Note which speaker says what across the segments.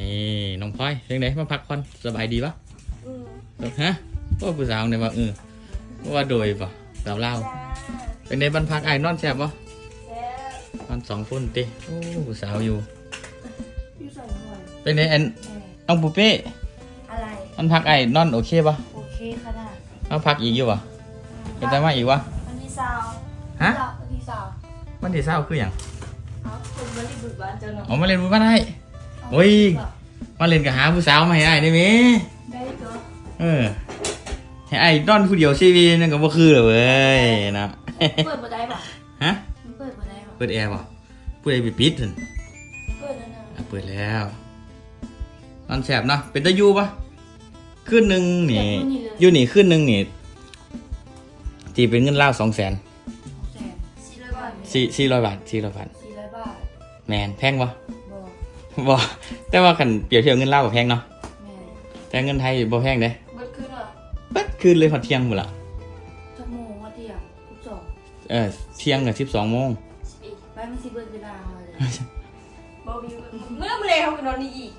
Speaker 1: นี่น้องพลอยเป็นไงมาพักผ่อนสบายดีปะ
Speaker 2: อืม
Speaker 1: ฮะว่าผู้สาวเนี่ยว่าเออว่าโดยปะสาวเล่าว
Speaker 2: จ้า
Speaker 1: เป็นไงบ้านพักไอ้ายนอนแซ่บปะ
Speaker 2: แซ่บ
Speaker 1: นอนสองคนติโอ้ผู้สาวอยู่
Speaker 2: อยู่สองคน
Speaker 1: เป็นไงอัน
Speaker 2: เออ
Speaker 1: น้องปูเป้
Speaker 2: อะไร
Speaker 1: มันพักไอ้ายนอนโอเคปะ
Speaker 2: โอเคค่ะน่ะ
Speaker 1: เอาพักอีกอยู่ปะเป็นแต่มาอีกวะ
Speaker 2: วันที่สาว
Speaker 1: ฮะ
Speaker 2: วันที่สาว
Speaker 1: มันที่เศร้าคืออย่าง
Speaker 2: เอาคุณวันที่บุญบ้านเจ้าหน่อย
Speaker 1: เอามาเล่นบุญบ้านให้ โอ้ย มาเล่นกับหาผู้สาวมาให้ไอ้ายได้ไหม
Speaker 2: ได้ตัว
Speaker 1: เออให้ไอ้ายนอนผู้เดียวชีวิตนั่นก็บ่คือเลยเว้ยนะ
Speaker 2: เปิดมาได้ปะ
Speaker 1: ฮะ
Speaker 2: มันเปิดมาได้ปะ
Speaker 1: เปิดแอร์ป่ะผู้ใดไปปิดถึง
Speaker 2: เปิดแล้วนะ
Speaker 1: อะเปิดแล้วนอนแสบเนาะเป็นตะยูปะขึ้นหนึ่งนี่ อยูนี่ขึ้นหนึ่งนี่ตีเป็นเงินเล่าวสองแสน
Speaker 2: แสนสี่ร้อยบาท
Speaker 1: สี่สี่ร้อยบาทสี่ร้อยบาท
Speaker 2: สี่ร้อยบาท
Speaker 1: แมนแพงปะ
Speaker 2: บอก
Speaker 1: บ่แต่ว่าขันเปรียบเทียบเงินเล่าวกับแพงเนาะ
Speaker 2: แม่
Speaker 1: แต่เงินไทยบ่แพงเด้
Speaker 2: เบิดขึ้นเหรอ
Speaker 1: เปิดคืนเลยพอเที่ยงหมดละ
Speaker 2: ชั่วโมงว่าเที่ยงทุกสอง
Speaker 1: เออเที่ยงกับสิบสองโมง
Speaker 2: อีกไปมันสิเบิดเวลาเลยบอวิวเมื่อเมื่อไรเขาไปนอนนี่อีก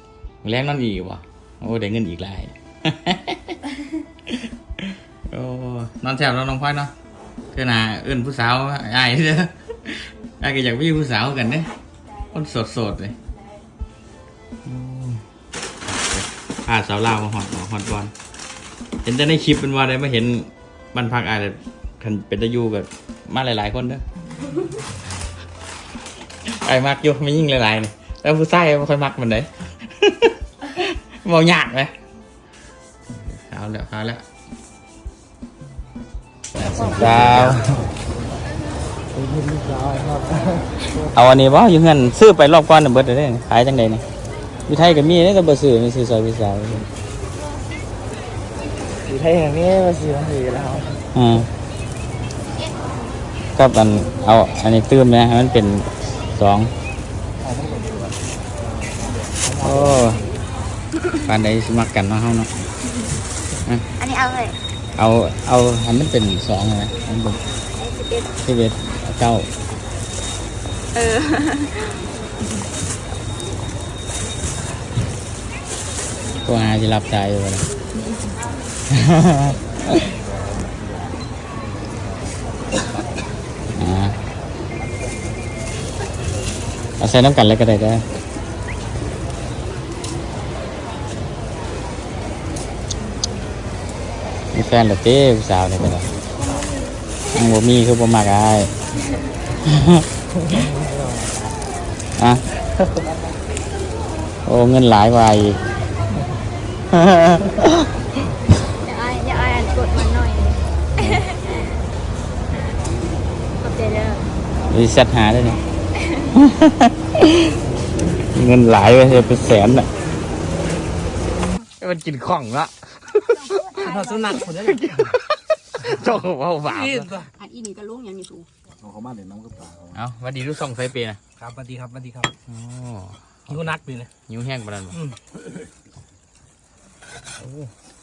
Speaker 1: แรงนั่นอีกวะโอ้ได้เงินอีกหลาย โอ้นอนแถบแล้วน้องพลอยเนาะเพื่อนหาเอื้นผู้สาวไอ้ายเด้อไอ้ายก็อยากมีผู้สาวกันเด้
Speaker 2: ได้
Speaker 1: คนสดสดๆเลย
Speaker 2: ได้
Speaker 1: พาสาวลาวมาหอดหมอหอดบอลเห็นแต่ในคลิปเป็นว่าได้มาเห็นบ้านพักอายแต่คันเป็นตะยูกับมาหลาย ๆ คนเด้อไอ้มักอยู่ไม่ยิ่งหลายๆนี่แล้วผู้ชายไม่ค่อยมักมันเลยเมายากไหมเอาแล้วเอาแล้วดาวเอาอันนี้บ่อยู่เงินซื้อไปรอบก่อนน่ะเบิดเลยเด้ขายจังไดนี่ อยู่ไทยก็มีนี่ก็บ่ซื้อมีซื้อซอยพี่สาว
Speaker 3: อยู่ไทยอย่างนี้มาซื้อมาซื้อแล้ว
Speaker 1: อืมก็อันเอาอันนี้ตื้มนะให้มันเป็นสองโอ้ปานใดสมักกันเนาะเฮาเนาะ
Speaker 2: อันนี้เอาเลย
Speaker 1: เอาเอาให้มันเป็นสองนะมันเป็นสิบเอ็ดเก้า
Speaker 2: เออ
Speaker 1: ตัวอาจะรับใจอยู่เลยอ่าเอาใส่น้ำกันเลยก็ได้ได้อมีแฟนเหรือเต้ผู้สาวเนี่ยก็ได้ยังบ่มีคือบ่มากอายอะโอ้เงินหลายกว่าอีก
Speaker 2: อย่าอายอย่าอายอ่านกดมันหน่อยกดเจเด้อ
Speaker 1: รีเซ็ตหาได้เนี่ย เงินหลายไปเลยเป็นแสนอะมันกินของละ
Speaker 3: เราสุนัขคนนี้
Speaker 1: เจ้าของว่าบาป
Speaker 3: นี่
Speaker 1: ละ
Speaker 4: อันอีนี่ก็ลุงอย่างนี้สู
Speaker 3: เอาเขามาเดี๋ยวน้องก็ปลา
Speaker 1: เอาสวัสดีทุกสองไซเปนะครับ
Speaker 3: สวัสดีครับสวัสดีครับ
Speaker 1: โอ้
Speaker 3: หิวนักดีนะ
Speaker 1: ยิ้วแห้งปานนั้นบ่
Speaker 3: อืม
Speaker 1: โอ้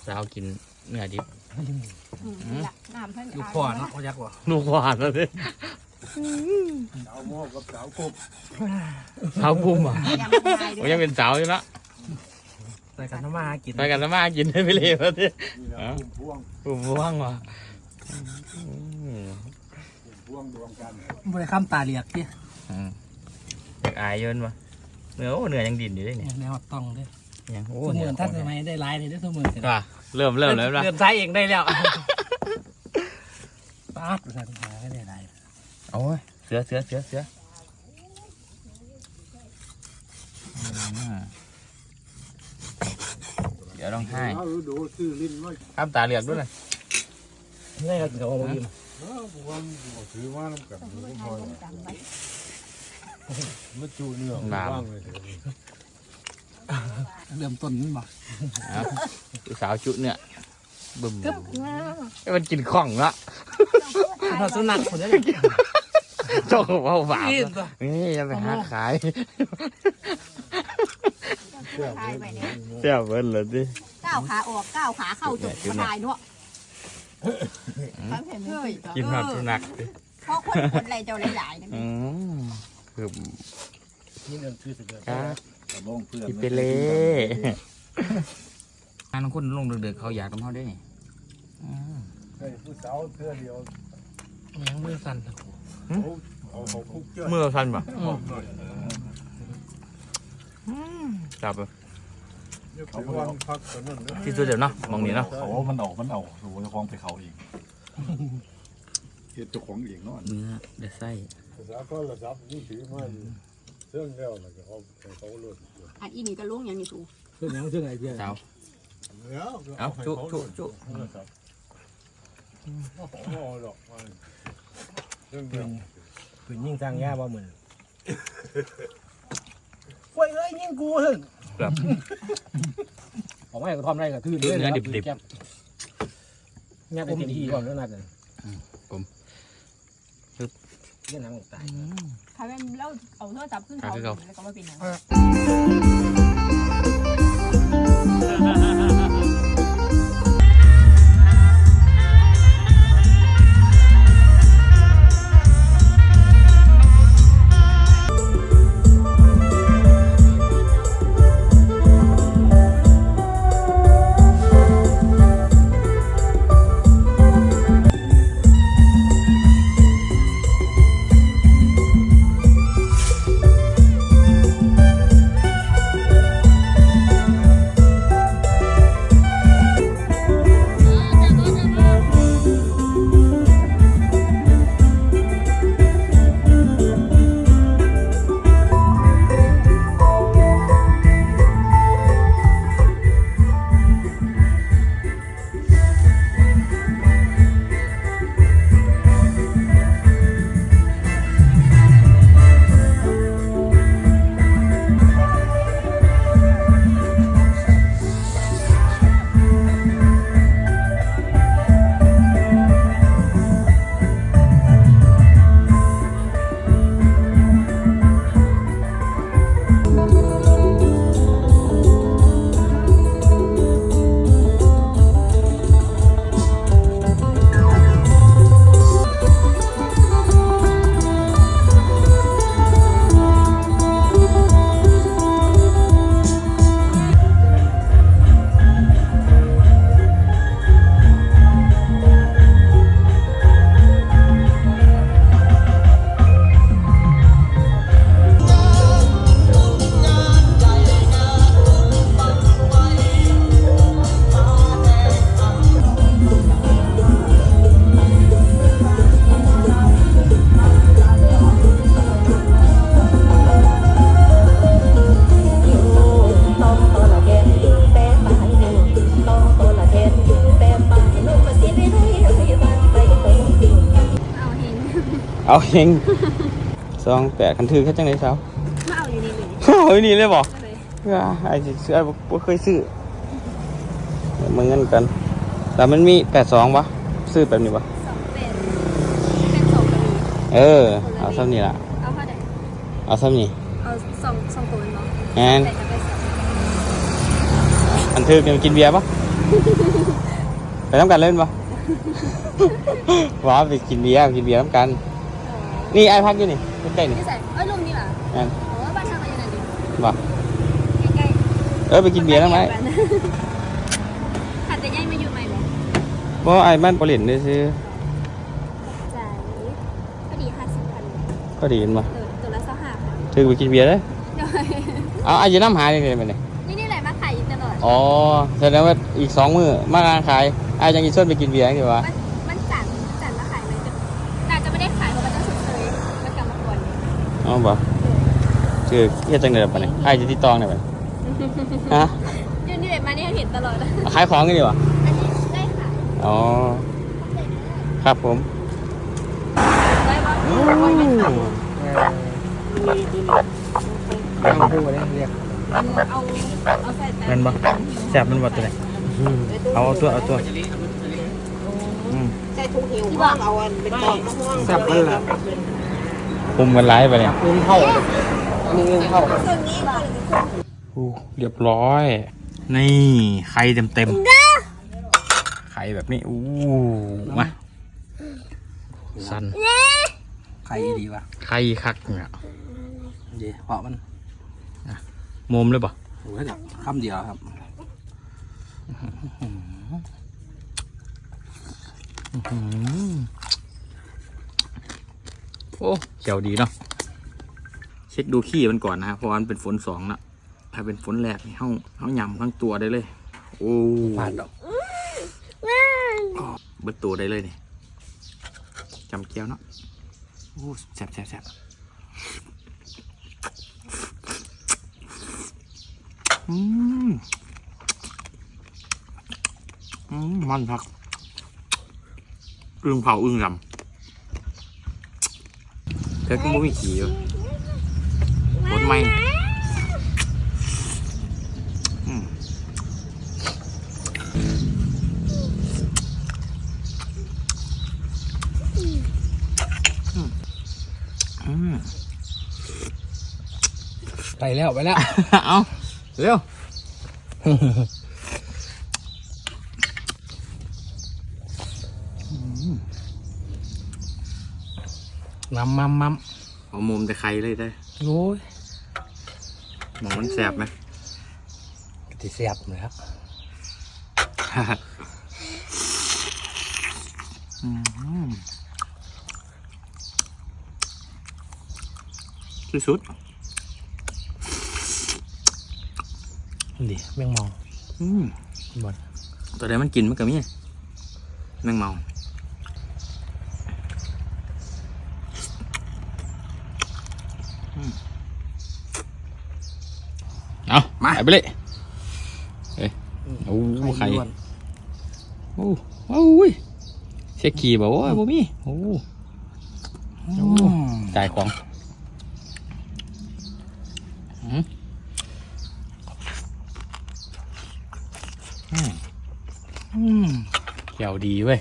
Speaker 1: สาวกินเนื้อดิบ
Speaker 4: ละน้ำเพิ่น
Speaker 3: อยู่พ่อเนาะเขายักษ์ว่ะ
Speaker 1: ลูกหวานแล้วสิ
Speaker 3: สาวโม่กับสาวกบ
Speaker 1: สาวพุ่มอะ
Speaker 4: ยังไม่ตาย
Speaker 1: ผ
Speaker 4: ด้
Speaker 1: ม
Speaker 4: วย
Speaker 1: ยังเป็นสาวอยู่ละ
Speaker 3: ใส่กันทำมาหากิน
Speaker 1: ไปกันแล้วมากินได้ไปเลยมาสิ
Speaker 3: พ่วง
Speaker 1: พุ่มว่างว่ะอืม
Speaker 3: พ่วงดวงกันบริข้ามตาเหลียกเนี่ย
Speaker 1: อืมอยากอายเยินวะเนื้อโอ้เนื้อยังดินอยู่เลยเนี่ย
Speaker 3: แนวต้องเลย
Speaker 1: ยังโอ้
Speaker 3: สมือนท่าน
Speaker 1: เนื้
Speaker 3: ส
Speaker 1: อ
Speaker 3: มัยได้ไลน์นี่ได้สมือน
Speaker 1: ก็เริ่มเริ่มแล้วนะ
Speaker 3: เดินซ้ายเองได้แล้วป้าดภาษาไทยไม่ได้ไลน์
Speaker 1: โอ้ยเสือเสือเสือเสืออืมเดี๋ยวต้องให้
Speaker 5: ดูซื้อลิ้นไว้
Speaker 1: ข้ามตาเหลือกด้วยนะ
Speaker 3: นี่ก็เดี๋ยวเอามากิน
Speaker 5: เออผมว่าผมถือว่าน้ำกันมันพอมาจูเนื้อว่างเลย
Speaker 3: เริ่มต้นนี่บ่
Speaker 1: เอาลูกสาวจุเนี่ยบึ้มไอ้มันกินของละ
Speaker 3: เราสุนัขคนนี้
Speaker 1: เจ้าของว่าบาป
Speaker 3: นี่
Speaker 1: ละนี่จะไปหาขาย
Speaker 4: ตายไปเนี่ย
Speaker 1: เสียเบิ้ลเลยดิ
Speaker 4: ก้าวขาออกก้าวขาเข้าจุดก็ตายเนาะเฮ้ย
Speaker 1: กินแบบสุนัขดิ
Speaker 4: เพราะคนคนอะไรเจ้าหลายๆนั่น
Speaker 1: อืมคือ
Speaker 3: นี่เรื่องคือสุดยอด
Speaker 1: ครับ
Speaker 3: กระบองเพื่อน
Speaker 1: พี่เปเล่งานของคนลงเดือดๆเขาอยากกับเขาได้นี่อืม
Speaker 5: ไอ้ผู้สาวเพื่อเดียว
Speaker 3: ยังมือสั่น
Speaker 5: เขาเอาเขาคุกเจ้า
Speaker 1: เมื่อสั้นป่ะ
Speaker 5: บอกหน่อย
Speaker 1: จับไป
Speaker 5: เดี๋ยวถึงวันพักตอนนั้นนะ
Speaker 1: ที่สุดเดี๋ยวเนาะมองนี้เนาะ
Speaker 6: เขามันเอามันเอาสูเจ้าของไปเขาเองเฮ็ดเจ้าของเองเนาะ
Speaker 1: เนื้อเดือดไส้
Speaker 5: ภาษาก็ระดับนี่ถือมัน เรื่องแล้วแล้วก็เอาไปเขาลด
Speaker 4: อันอีนี่ก็ลุงอย่างนี้สู
Speaker 3: เรื่องยังเรื่องอะไรเดียว
Speaker 1: เจ้า
Speaker 5: แล้ว
Speaker 1: เอาจุจุจุ
Speaker 5: เอาหรอกเรื่องเดียว
Speaker 3: ปืนยิงสร้างยาบ่เหมือนกล้วยเอ้ยยิงกูเถอะ
Speaker 1: ครับ
Speaker 3: ผมไม่ก็ทำได้ก็ทื่นเลย
Speaker 1: เนื้อดิบๆ
Speaker 3: เนี่ยเป็นทีก่อนแล้วนัดเลย
Speaker 1: ผม
Speaker 3: เรื่องหนังตาย
Speaker 4: ใครเป็นเล่าเอาโทรศัพท์ขึ้นเขาแล้วก็มาเป็นอย่าง
Speaker 7: ต้อง เอาเองส
Speaker 4: อง
Speaker 1: แปดคันถือแค่จังไหนสาว
Speaker 4: มาเอาอยู่นี่เลย
Speaker 1: เอาอยู่นี่เลยบอก
Speaker 4: เลย
Speaker 1: ว่าไอ้สิซื้อไอ้บ่เคยซื้อเดี๋ยวมึงเงินกัน แต่มันมีแปดสองปะซื้อแบบนี้ปะ
Speaker 4: สองเป็นเป็นสองกะหรี่
Speaker 1: เออ เอาซ้ำนี่ละ
Speaker 4: เอาเท่าไหร่
Speaker 1: เอาซ้ำนี่
Speaker 4: เอาสองสองตัวเป็นเนาะ
Speaker 1: แอน
Speaker 4: แต่จะเป็นสอง
Speaker 1: อันถือเนี่ยกินเบียร์ปะไปน้ำกันเล่นปะว้าไปกินเบียร์กินเบียร์น้ำกัน นี่ไอ้พักอยู่นี่ใกล้ๆนี่
Speaker 4: นี่ใส่เอ้ยลุงนี่ล่ะ
Speaker 1: แอน
Speaker 4: โอ้บ้านทางอะไรนั่นดิ
Speaker 1: บ่
Speaker 4: ใกล้
Speaker 1: เออไป
Speaker 4: ๆ
Speaker 1: กินเบียร์ทั้งไหม
Speaker 4: หัดแต่ย่ายมาอยู่ใหม่บอก
Speaker 1: เพราะไอ้บ้านปลินนี่ซื้อ
Speaker 4: จ่ายก็ดีห้าสิบพัน
Speaker 1: ก็ดีนมา
Speaker 4: เออตัวละสองห้าพัน
Speaker 1: ถือไปกินเบียร์เลย
Speaker 4: เดี๋ยว
Speaker 1: เอาไอ้จะน้ำหาเลยไปเนี่ย
Speaker 4: นี่นี่แหละมาขายอยู่ตลอด
Speaker 1: อ๋อแสดงว่าอีกสองมือมางานขายไอ้ยังกินส้นไปกินเบียร์ดีกว่า
Speaker 4: มัน เนี่ยอ๋
Speaker 1: อบ่คือเฮ็ดจังได๋ปะเนี่ยไอ้จะติดตองได้ปะฮะ
Speaker 4: เดี๋ยวนี่แบบมาเนี่ยเห็นตลอดอะ
Speaker 1: เอาขายของกันดีกว่า
Speaker 4: อันนี้ได้ขาย
Speaker 1: อ๋อครับผม
Speaker 4: ได้ปะ
Speaker 3: เอาพูดอะไรเรียก
Speaker 4: เอาเอาใส่แต่
Speaker 1: แม่นบ่แซ่บมันบ่ตัวไหนเอาเอาตัวเอาตัวอืม
Speaker 4: ใส่ถุงหิวว่าเอาอันเป็นกล่องมะม่วง
Speaker 3: แซ่บมันละ
Speaker 1: คุมกันหลายไปเนี่ย
Speaker 3: ปืนเข้ามีเงินเข้า
Speaker 4: ส่วนนี้ก่อน
Speaker 1: อู้เรียบร้อย นี่ไข่เต็มเต็มๆไข่แบบนี้อู้มาสัน
Speaker 3: ใครดีวะ
Speaker 1: ไข่คักเนี่ย
Speaker 3: เดี๋ยวเพาะมัน
Speaker 1: มุมเลยป่ะ
Speaker 3: โอ้ยเดี๋ยวคำเดียวครับ
Speaker 1: โอ้เขียวดีเนาะเช็คดูขี้มันก่อนนะครับเพราะว่ามันเป็นฝนสองนะถ้าเป็นฝนแรกนี่เฮาเฮาหยำทั้งตัวได้เลย โอ้
Speaker 3: ผ่านดอก
Speaker 1: เบิดตัวได้เลยนี่จำเกี้ยวเนาะโอ้แซ่บแซ่บแซ่บอืมอืมมันพักอึ่งเผาอึ่งรำ เธอก็ไม่มีขี่อยู่รถไม่อืมอืม
Speaker 3: ไปแล้ว ไปแล้ว
Speaker 1: เอาเร็ว
Speaker 3: มัมมัมมัม
Speaker 1: เอามุมแต่ใครเลยได้
Speaker 3: โอ้ย
Speaker 1: หมองมันแสบไหม
Speaker 3: ติเสียบเลยครับ
Speaker 1: อืมที่สุด
Speaker 3: ดีแมงมอง
Speaker 1: อืม
Speaker 3: บอล
Speaker 1: ตัวใดมันกินมันก็มีแมงเมา เอามาไปเลยเอ้ยโอ้ไข่
Speaker 3: ล้วน
Speaker 1: โอ้โอ้ยเช็คขี่บอกว่าบ่มีโอ้
Speaker 3: อืม
Speaker 1: จ่ายของอืมอืม
Speaker 3: อืม
Speaker 1: เกี่ยวดีเว้ย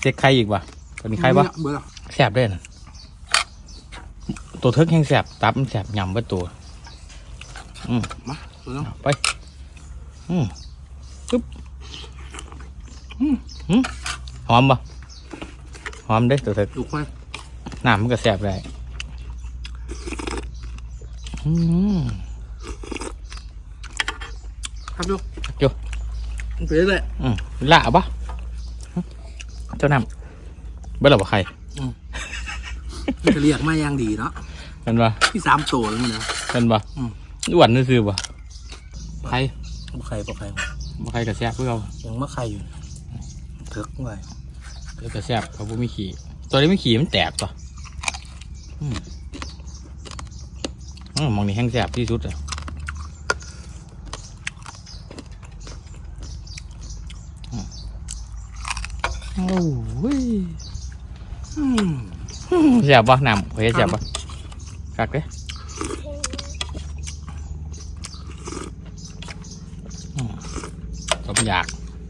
Speaker 1: เช็คใครอีกวะตัวนี้ใครปะ
Speaker 3: เบื่อ
Speaker 1: แสบด้วยนะตัวเทิกแห้งแสบตับมันแสบยำไว้ตัว อืม
Speaker 3: มาตัวน้อง
Speaker 1: เอาไป อืมปึ๊บอืมอืมหอมปะหอมเด้ตัวเทิก
Speaker 3: ถูกไหม
Speaker 1: น้ำมันก็แสบได้อืม
Speaker 3: ครับดู
Speaker 1: จุ
Speaker 3: มันไปเรื่อย
Speaker 1: อืมละเอาปะเจ้าน้ำเบิ้ลหรอปะใคร
Speaker 3: ๆมันจะเรียกมาอย่างดีเนาะ
Speaker 1: เป็นปะ
Speaker 3: ที่สามตัวแล้วมันนะ
Speaker 1: เป็นปะ
Speaker 3: อืม
Speaker 1: อ้วนนี่คือปะใคร
Speaker 3: บ่ไข่บ่ไข่
Speaker 1: บ่ใครกระแซบเพื่อเอา
Speaker 3: ยังมาไข่อยู่เถิกไว้
Speaker 1: เดี๋ยวกระแซบเขาบ่มีขี่ตัวนี้ไม่ขี่มันแตกปะอืมอืมมองนี่แห้งแสบที่สุดเลยอืมโอ้ย
Speaker 3: อืม
Speaker 1: แสบปะน้ำเฮ้ยแสบปะกักเด้อืมผม อยาก